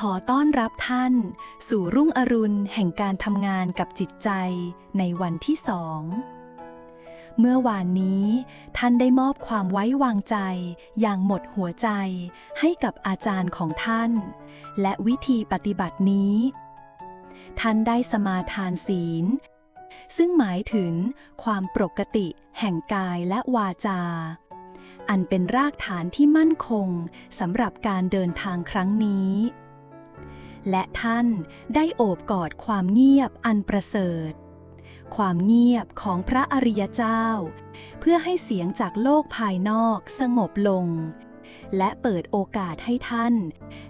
ขอต้อนรับท่าน สู่รุ่งอรุณแห่งการทำงานกับจิตใจในวันที่สอง เมื่อวานนี้ ท่านได้มอบความไว้วางใจ อย่างหมดหัวใจให้กับอาจารย์ของท่าน และวิธีปฏิบัตินี้ ท่านได้สมาทานศีล ซึ่งหมายถึงความปกติแห่งกายและวาจาอันเป็นรากฐานที่มั่นคงสำหรับการเดินทางครั้งนี้ และท่านได้โอบกอดความเงียบอันประเสริฐ ความเงียบของพระอริยเจ้า เพื่อให้เสียงจากโลกภายนอกสงบลง และเปิดโอกาสให้ท่าน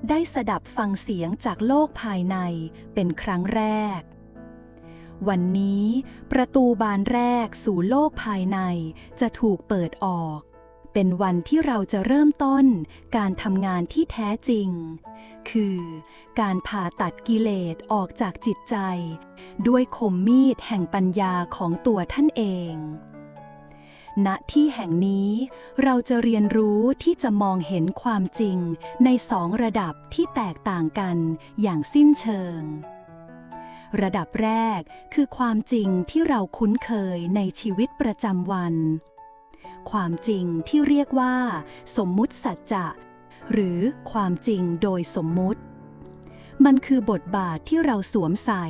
ได้สดับฟังเสียงจากโลกภายในเป็นครั้งแรก วันนี้ประตูบานแรกสู่โลกภายในจะถูกเปิดออก เป็นวันที่เราจะเริ่มต้นการทำงานที่แท้จริง คือการผ่าตัดกิเลสออกจากจิตใจ ด้วยคมมีดแห่งปัญญาของตัวท่านเอง ณ ที่แห่งนี้เราจะเรียนรู้ที่จะมองเห็นความจริงในสองระดับที่แตกต่างกันอย่างสิ้นเชิงระดับแรกคือความจริงที่เราคุ้นเคยในชีวิตประจำวัน ความจริงที่เรียกว่า สมมุติสัจจะ หรือความจริงโดยสมมุติ มันคือบทบาทที่เราสวมใส่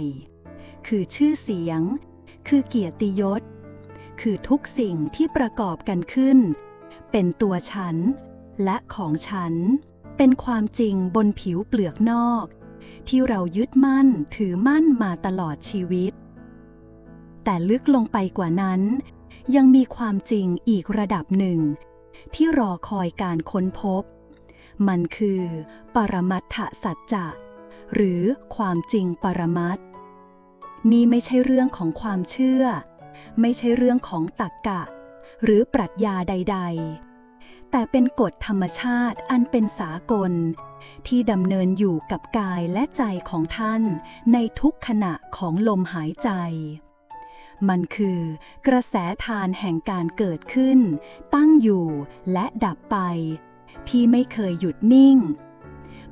คือชื่อเสียง คือเกียรติยศ คือทุกสิ่งที่ประกอบกันขึ้น เป็นตัวฉัน และของฉัน เป็นความจริงบนผิวเปลือกนอก ที่เรายึดมั่นถือมั่นมาตลอดชีวิต แต่ลึกลงไปกว่านั้น ยังมีความจริงอีกระดับหนึ่ง ที่รอคอยการค้นพบ มันคือ ปรมัตถสัจจะ หรือความจริงปรมัตถ์นี่ไม่ใช่เรื่องของความเชื่อ ไม่ใช่เรื่องของตรรกกะ หรือปรัชญาใด ๆ แต่เป็นกฎธรรมชาติอันเป็นสากล ที่ดำเนินอยู่กับกายและใจของท่านในทุกขณะของลมหายใจ มันคือกระแสทานแห่งการเกิดขึ้น ตั้งอยู่และดับไป ที่ไม่เคยหยุดนิ่ง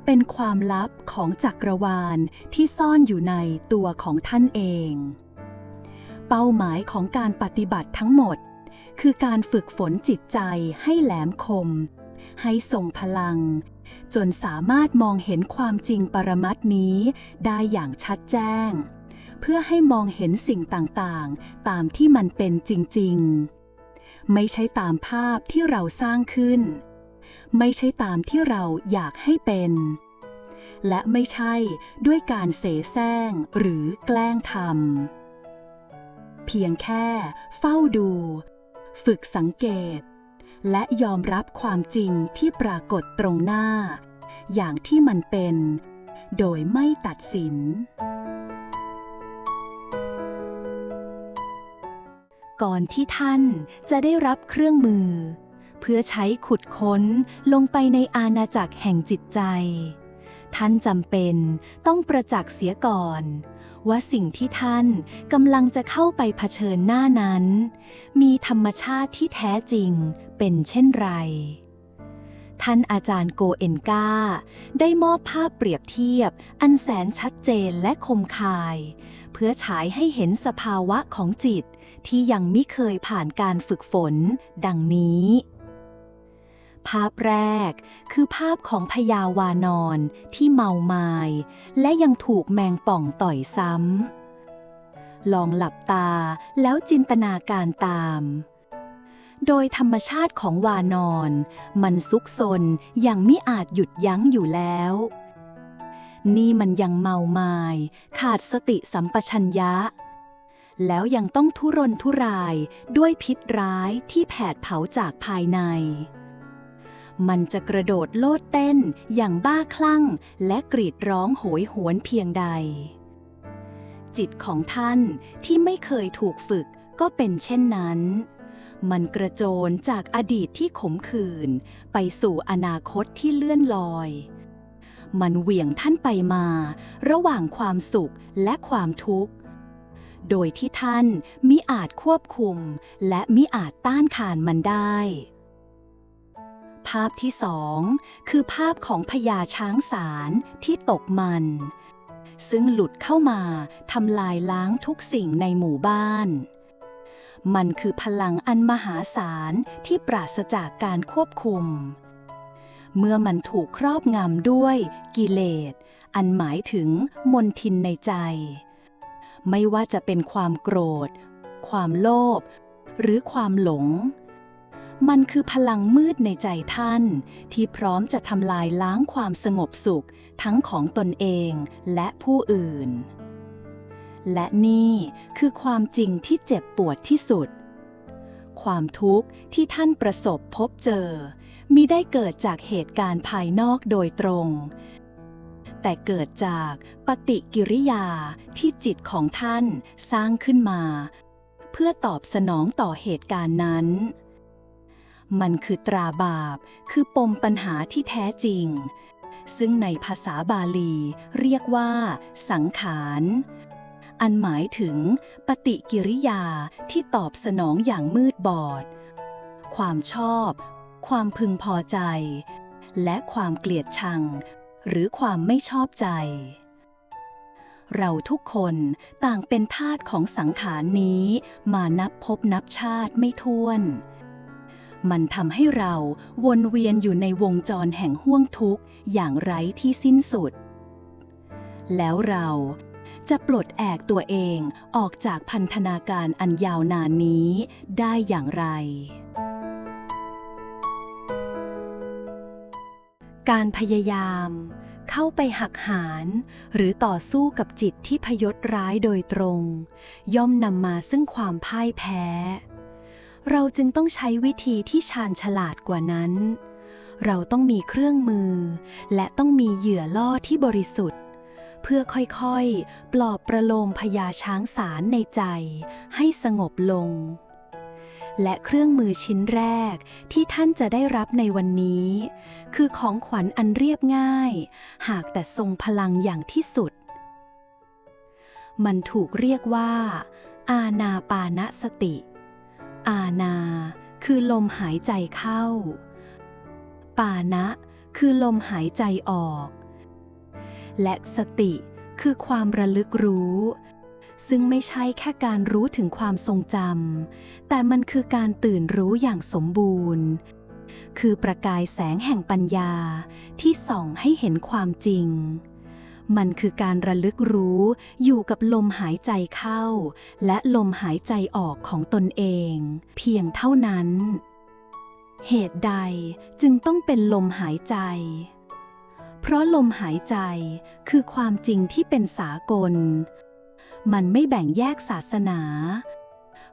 เป็นความลับของจักรวาลที่ซ่อนอยู่ในตัวของท่านเอง เป้าหมายของการปฏิบัติทั้งหมด คือการฝึกฝนจิตใจให้แหลมคม ให้ทรงพลัง จนสามารถมองเห็นความจริงปรมัตถ์นี้ได้อย่างชัดแจ้ง เพื่อให้มองเห็นสิ่งต่างๆ ตามที่มันเป็นจริง ๆ ไม่ใช่ตามภาพที่เราสร้างขึ้น ไม่ใช่ตามที่เราอยากให้เป็น และไม่ใช่ด้วยการเสแสร้งหรือแกล้งทำเพียงแค่เฝ้าดู ฝึกสังเกต และยอมรับความจริงที่ปรากฏตรงหน้า อย่างที่มันเป็น โดยไม่ตัดสิน ก่อนที่ท่านจะได้รับเครื่องมือ เพื่อใช้ขุดค้นลงไปในอาณาจักรแห่งจิตใจ ท่านจำเป็นต้องประจักษ์เสียก่อน ว่าสิ่งที่ท่านกำลังจะเข้าไปเผชิญหน้านั้น มีธรรมชาติที่แท้จริงเป็นเช่นไรท่านอาจารย์โกเอนกาได้มอบภาพเปรียบเทียบ อันแสนชัดเจนและคมคาย เพื่อฉายให้เห็นสภาวะของจิต ที่ยังไม่เคยผ่านการฝึกฝน ดังนี้ ภาพแรกคือภาพของพญาวานอนที่เมามาย และยังถูกแมงป่องต่อยซ้ำ ลองหลับตาแล้วจินตนาการตามโดยธรรมชาติของวานอน มันซุกซนอย่างไม่อาจหยุดยั้งอยู่แล้ว นี่มันยังเมามาย ขาดสติสัมปชัญญะ แล้วยังต้องทุรนทุรายด้วยพิษร้ายที่แผดเผาจากภายใน มันจะกระโดดโลดเต้นอย่างบ้าคลั่ง และกรีดร้องโหยหวนเพียงใด จิตของท่านที่ไม่เคยถูกฝึกก็เป็นเช่นนั้น มันกระโจนจากอดีตที่ขมขื่นไปสู่อนาคตที่เลื่อนลอยมันเหวี่ยงท่านไปมา ระหว่างความสุขและความทุกข์ โดยที่ท่านมิอาจควบคุม และมิอาจต้านทานมันได้ภภาพที่สองคือภาพของพญาช้างสารที่ตกมัน ซึ่งหลุดเข้ามาทำลายล้างทุกสิ่งในหมู่บ้านมันคือพลังอันมหาศาลที่ปราศจากการควบคุม เมื่อมันถูกครอบงำด้วยกิเลส อันหมายถึงมนทินในใจ ไม่ว่าจะเป็นความโกรธ ความโลภ หรือความหลง มันคือพลังมืดในใจท่าน ที่พร้อมจะทำลายล้างความสงบสุข ทั้งของตนเองและผู้อื่น และนี่คือความจริงที่เจ็บปวดที่สุด ความทุกข์ที่ท่านประสบพบเจอมิได้เกิดจากเหตุการณ์ภายนอกโดยตรง แต่เกิดจากปฏิกิริยาที่จิตของท่านสร้างขึ้นมา เพื่อตอบสนองต่อเหตุการณ์นั้น มันคือตราบาปคือปมปัญหาที่แท้จริง ซึ่งในภาษาบาลีเรียกว่า สังขารอันหมายถึงปฏิกิริยาที่ตอบสนองอย่างมืดบอด ความชอบ ความพึงพอใจ และความเกลียดชัง หรือความไม่ชอบใจ เราทุกคนต่างเป็นทาสของสังขารนี้มานับพบนับชาติไม่ท้วน มันทำให้เราวนเวียนอยู่ในวงจรแห่งห้วงทุกข์อย่างไร้ที่สิ้นสุด แล้วเราจะปลดแอกตัวเองออกจากพันธนาการอันยาวนานนี้ได้อย่างไร การพยายาม เข้าไปหักหารหรือต่อสู้กับจิตที่พยศร้ายโดยตรง ย่อมนำมาซึ่งความพ่ายแพ้ เราจึงต้องใช้วิธีที่ชาญฉลาดกว่านั้น เราต้องมีเครื่องมือ และต้องมีเหยื่อล่อที่บริสุทธิ์ เพื่อค่อยๆ ปลอบประโลมพญาช้างสารในใจ ให้สงบลง และเครื่องมือชิ้นแรกที่ท่านจะได้รับในวันนี้ คือของขวัญอันเรียบง่าย หากแต่ทรงพลังอย่างที่สุด มันถูกเรียกว่า อาณาปานสติ อาณา คือลมหายใจเข้า ปานะ คือลมหายใจออก และสติคือความระลึกรู้ ซึ่งไม่ใช่แค่การรู้ถึงความทรงจำ แต่มันคือการตื่นรู้อย่างสมบูรณ์ คือประกายแสงแห่งปัญญาที่ส่องให้เห็นความจริง มันคือการระลึกรู้อยู่กับลมหายใจเข้า และลมหายใจออกของตนเอง เพียงเท่านั้น เหตุใดจึงต้องเป็นลมหายใจเพราะลมหายใจคือความจริงที่เป็นสากล มันไม่แบ่งแยกศาสนา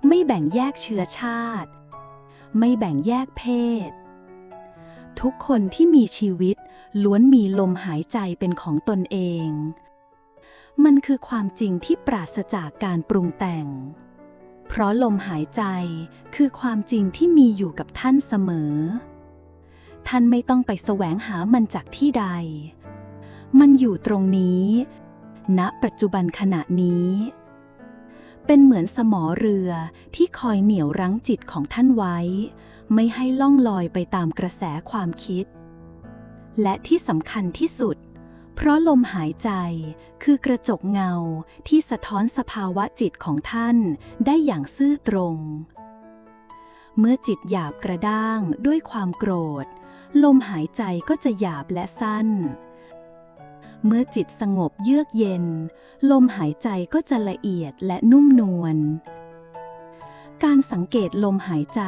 ไม่แบ่งแยกเชื้อชาติ ไม่แบ่งแยกเพศ ทุกคนที่มีชีวิตล้วนมีลมหายใจเป็นของตนเอง มันคือความจริงที่ปราศจากการปรุงแต่ง เพราะลมหายใจคือความจริงที่มีอยู่กับท่านเสมอ ท่านไม่ต้องไปแสวงหามันจากที่ใด มันอยู่ตรงนี้ ณปัจจุบันขณะนี้ เป็นเหมือนสมอเรือที่คอยเหนี่ยวรั้งจิตของท่านไว้ ไม่ให้ล่องลอยไปตามกระแสความคิด และที่สำคัญที่สุด เพราะลมหายใจคือกระจกเงาที่สะท้อนสภาวะจิตของท่านได้อย่างซื่อตรง เมื่อจิตหยาบกระด้างด้วยความโกรธ ลมหายใจก็จะหยาบและสั้น เมื่อจิตสงบเยือกเย็น ลมหายใจก็จะละเอียดและนุ่มนวล การสังเกตลมหายใจ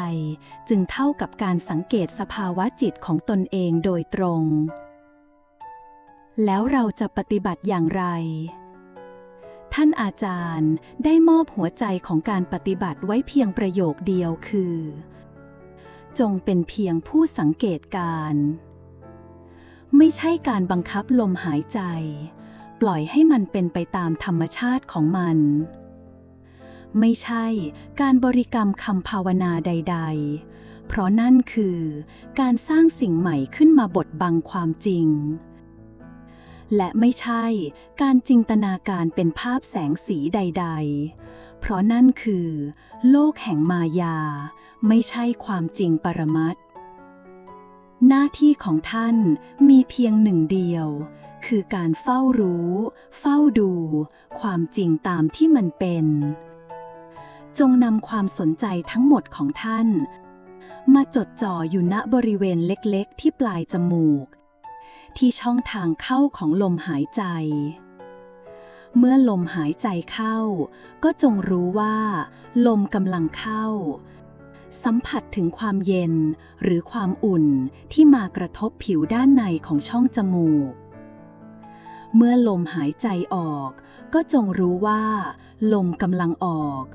จึงเท่ากับการสังเกตสภาวะจิตของตนเองโดยตรง แล้วเราจะปฏิบัติอย่างไร ท่านอาจารย์ได้มอบหัวใจของการปฏิบัติไว้เพียงประโยคเดียวคือ จงเป็นเพียงผู้สังเกตการ ไม่ใช่การบังคับลมหายใจ ปล่อยให้มันเป็นไปตามธรรมชาติของมัน ไม่ใช่การบริกรรมคำภาวนาใด ๆ เพราะนั่นคือการสร้างสิ่งใหม่ขึ้นมาบดบังความจริง และไม่ใช่การจินตนาการเป็นภาพแสงสีใด ๆ เพราะนั่นคือ โลกแห่งมายา ไม่ใช่ความจริงปรมัตถ์ หน้าที่ของท่านมีเพียงหนึ่งเดียว คือการเฝ้ารู้ เฝ้าดู ความจริงตามที่มันเป็น จงนำความสนใจทั้งหมดของท่าน มาจดจ่ออยู่ณบริเวณเล็กๆ ที่ปลายจมูก ที่ช่องทางเข้าของลมหายใจ เมื่อลมหายใจเข้า ก็จงรู้ว่า ลมกำลังเข้า สัมผัสถึงความเย็นหรือความอุ่นที่มากระทบผิวด้านในของช่องจมูก เมื่อลมหายใจออก ก็จงรู้ว่า ลมกำลังออก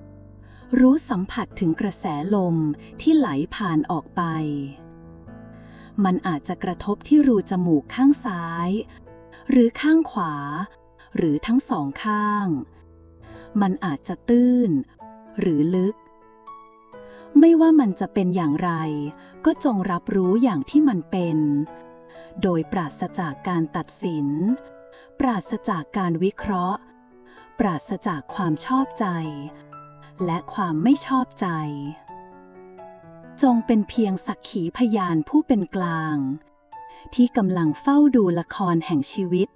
รู้สัมผัสถึงกระแสลมที่ไหลผ่านออกไป มันอาจจะกระทบที่รูจมูกข้างซ้าย หรือข้างขวา หรือทั้งสองข้าง มันอาจจะตื้น หรือลึก ไม่ว่ามันจะเป็นอย่างไร ก็จงรับรู้อย่างที่มันเป็น โดยปราศจากการตัดสิน ปราศจากการวิเคราะห์ ปราศจากความชอบใจ และความไม่ชอบใจ จงเป็นเพียงสักขีพยานผู้เป็นกลาง ที่กำลังเฝ้าดูละครแห่งชีวิต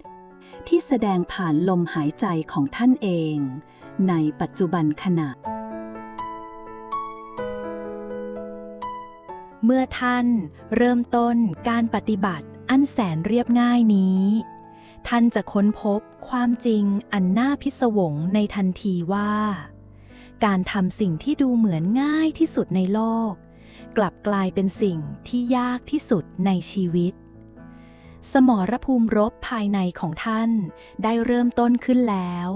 ที่แสดงผ่านลมหายใจของท่านเอง ในปัจจุบันขณะ เมื่อท่านเริ่มต้นการปฏิบัติอันแสนเรียบง่ายนี้ ท่านจะค้นพบความจริงอันน่าพิศวงในทันทีว่า การทำสิ่งที่ดูเหมือนง่ายที่สุดในโลก กลับกลายเป็นสิ่งที่ยากที่สุดในชีวิต สมรภูมิรบภายในของท่านได้เริ่มต้นขึ้นแล้ว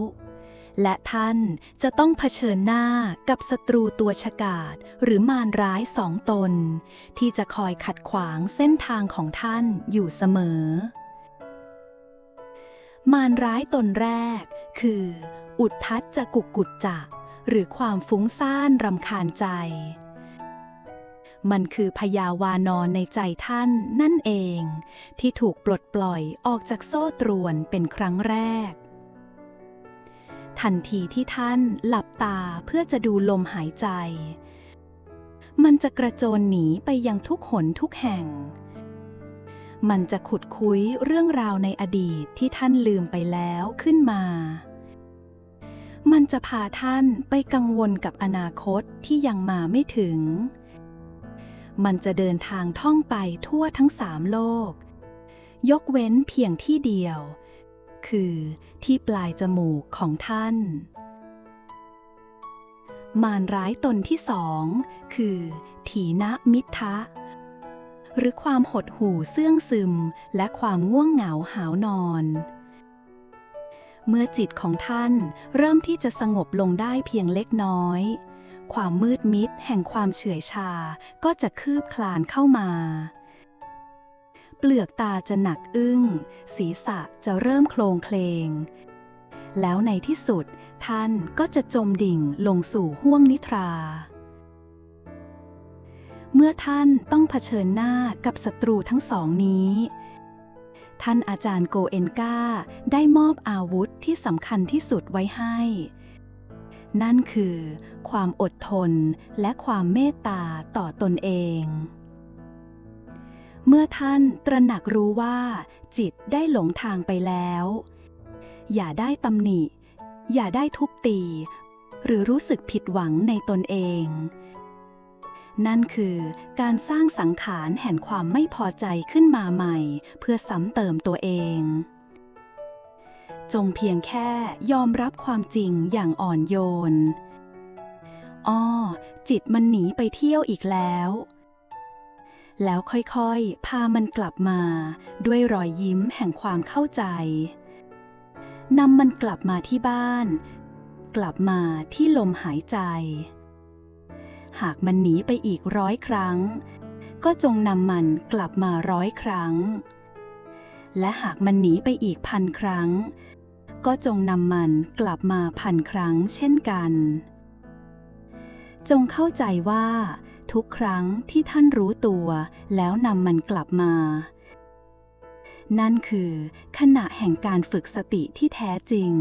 และท่านจะต้องเผชิญหน้ากับศัตรูตัวฉกาจหรือมารร้ายสองตน ที่จะคอยขัดขวางเส้นทางของท่านอยู่เสมอ มารร้ายตนแรก คือ อุดทัดจะกุกกุจจะ หรือความฟุ้งซ่านรำคาญใจ มันคือพยาวานอนในใจท่านนั่นเอง ที่ถูกปลดปล่อยออกจากโซ่ตรวนเป็นครั้งแรก ทันทีที่ท่านหลับตาเพื่อจะดูลมหายใจ มันจะกระโจนหนีไปยังทุกหนทุกแห่ง มันจะขุดคุยเรื่องราวในอดีตที่ท่านลืมไปแล้วขึ้นมา มันจะพาท่านไปกังวลกับอนาคตที่ยังมาไม่ถึง มันจะเดินทางท่องไปทั่วทั้งสามโลก ยกเว้นเพียงที่เดียว คือ ที่ปลายจมูกของท่าน มารร้ายตนที่สองคือ ถีนะมิทะ หรือความหดหู่เสื่องซึมและความง่วงเหงาหาวนอน เมื่อจิตของท่านเริ่มที่จะสงบลงได้เพียงเล็กน้อย ความมืดมิดแห่งความเฉื่อยชาก็จะคืบคลานเข้ามา เปลือกตาจะหนักอึ้ง ศีรษะจะเริ่มโคลงเคลง แล้วในที่สุดท่านก็จะจมดิ่งลงสู่ห้วงนิทรา เมื่อท่านต้องเผชิญหน้ากับศัตรูทั้งสองนี้ ท่านอาจารย์โกเอนกาได้มอบอาวุธที่สำคัญที่สุดไว้ให้ นั่นคือ ความอดทนและความเมตตาต่อตนเอง เมื่อท่านตระหนักรู้ว่า จิตได้หลงทางไปแล้ว อย่าได้ตำหนิ อย่าได้ทุบตี หรือรู้สึกผิดหวังในตนเอง นั่นคือการสร้างสังขารแห่งความไม่พอใจขึ้นมาใหม่ เพื่อซ้ำเติมตัวเอง จงเพียงแค่ยอมรับความจริงอย่างอ่อนโยนอ้อจิตมันหนีไปเที่ยวอีกแล้ว แล้วค่อยๆ พามันกลับมา ด้วยรอยยิ้มแห่งความเข้าใจ นำมันกลับมาที่บ้าน กลับมาที่ลมหายใจ หากมันหนีไปอีกร้อยครั้ง ก็จงนำมันกลับมาร้อยครั้ง และหากมันหนีไปอีกพันครั้ง ก็จงนำมันกลับมาพันครั้งเช่นกัน จงเข้าใจว่า ทุกครั้งที่ท่านรู้ตัวแล้วนำมันกลับมา นั่นคือขณะแห่งการฝึกสติที่แท้จริง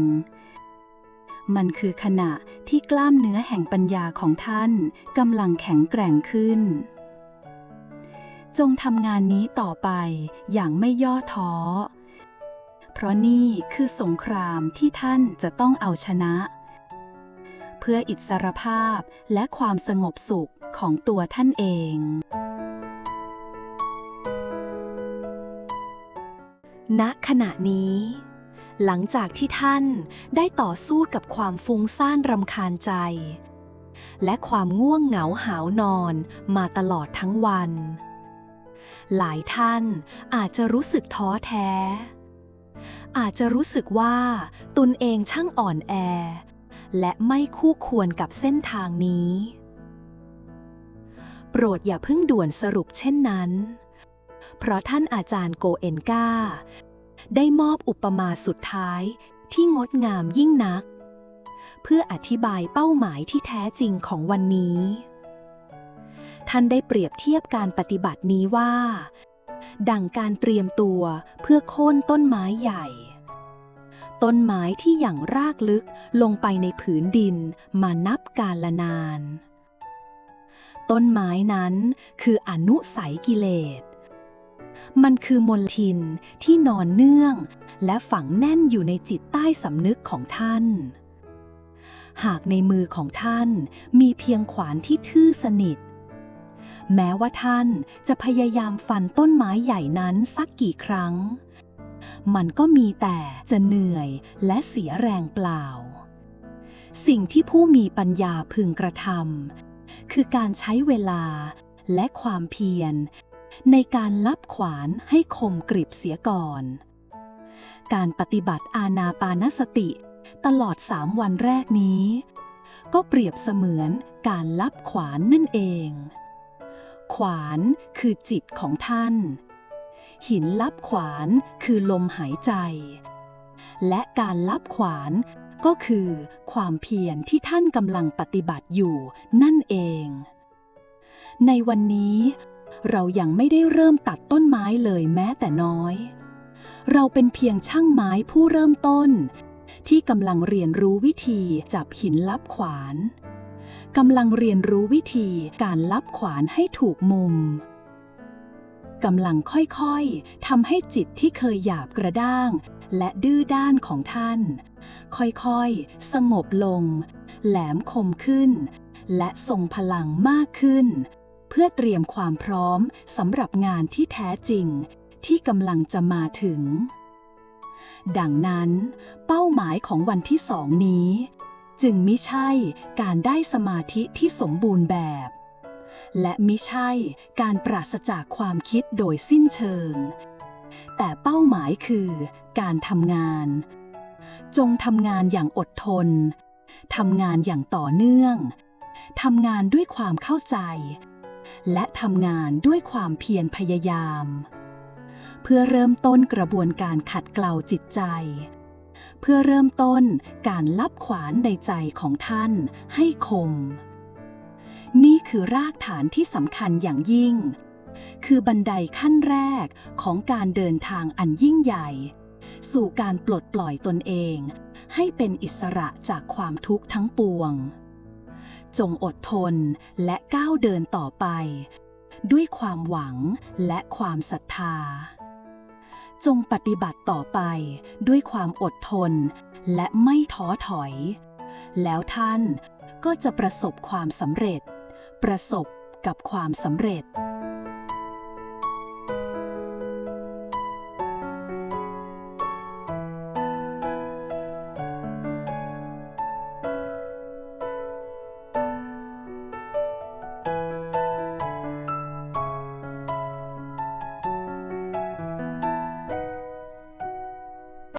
มันคือขณะที่กล้ามเนื้อแห่งปัญญาของท่านกำลังแข็งแกร่งขึ้น จงทำงานนี้ต่อไปอย่างไม่ย่อท้อ เพราะนี่คือสงครามที่ท่านจะต้องเอาชนะ เพื่ออิสรภาพและความสงบสุขของตัวท่านเอง ณขณะนี้ หลังจากที่ท่านได้ต่อสู้กับความฟุ้งซ่านรำคาญใจ และความง่วงเหงาหาวนอนมาตลอดทั้งวัน หลายท่านอาจจะรู้สึกท้อแท้อาจจะรู้สึกว่าตนเองช่างอ่อนแอ และไม่คู่ควรกับเส้นทางนี้ โปรดอย่าเพิ่งด่วนสรุปเช่นนั้น เพราะท่านอาจารย์โกเอนกาได้มอบอุปมาสุดท้ายที่งดงามยิ่งนัก เพื่ออธิบายเป้าหมายที่แท้จริงของวันนี้ ท่านได้เปรียบเทียบการปฏิบัตินี้ว่า ดังการเตรียมตัวเพื่อโค่นต้นไม้ใหญ่ ต้นไม้ที่อย่างรากลึกลงไปในผืนดินมานับกาลละนาน ต้นไม้นั้นคืออนุสัยกิเลส มันคือมลทินที่นอนเนื่อง และฝังแน่นอยู่ในจิตใต้สำนึกของท่าน หากในมือของท่านมีเพียงขวานที่ทื่อสนิทแม้ว่าท่านจะพยายามฟันต้นไม้ใหญ่นั้นสักกี่ครั้ง มันก็มีแต่จะเหนื่อยและเสียแรงเปล่า สิ่งที่ผู้มีปัญญาพึงกระทำคือการใช้เวลาและความเพียร ในการลับขวานให้คมกริบเสียก่อน การปฏิบัติอาณาปานสติตลอดสามวันแรกนี้ ก็เปรียบเสมือนการลับขวานนั่นเอง ขวานคือจิตของท่าน หินลับขวานคือลมหายใจ และการลับขวานก็คือความเพียรที่ท่านกำลังปฏิบัติอยู่นั่นเอง ในวันนี้เรายังไม่ได้เริ่มตัดต้นไม้เลยแม้แต่น้อย เราเป็นเพียงช่างไม้ผู้เริ่มต้น ที่กำลังเรียนรู้วิธีจับหินลับขวานกำลังเรียนรู้วิธีการลับขวานให้ถูกมุม กำลังค่อยๆทำให้จิตที่เคยหยาบกระด้าง และดื้อด้านของท่าน ค่อยๆ สงบลง แหลมคมขึ้น และทรงพลังมากขึ้น เพื่อเตรียมความพร้อมสำหรับงานที่แท้จริง ที่กำลังจะมาถึง ดังนั้น เป้าหมายของวันที่สองนี้ จึงไมิใช่การได้สมาธิที่สมบูรณ์แบบ และมิใช่การปราศจากความคิดโดยสิ้นเชิง แต่เป้าหมายคือการทำงาน จงทำงานอย่างอดทน ทำงานอย่างต่อเนื่อง ทำงานด้วยความเข้าใจ และทำงานด้วยความเพียรพยายาม เพื่อเริ่มต้นกระบวนการขัดเกลาจิตใจเพื่อเริ่มต้นการลับขวานในใจของท่านให้คม นี่คือรากฐานที่สำคัญอย่างยิ่ง คือบันไดขั้นแรกของการเดินทางอันยิ่งใหญ่ สู่การปลดปล่อยตนเอง ให้เป็นอิสระจากความทุกข์ทั้งปวง จงอดทนและก้าวเดินต่อไป ด้วยความหวังและความศรัทธา จงปฏิบัติต่อไปด้วยความอดทนและไม่ท้อถอย แล้วท่านก็จะประสบความสำเร็จ ประสบกับความสำเร็จ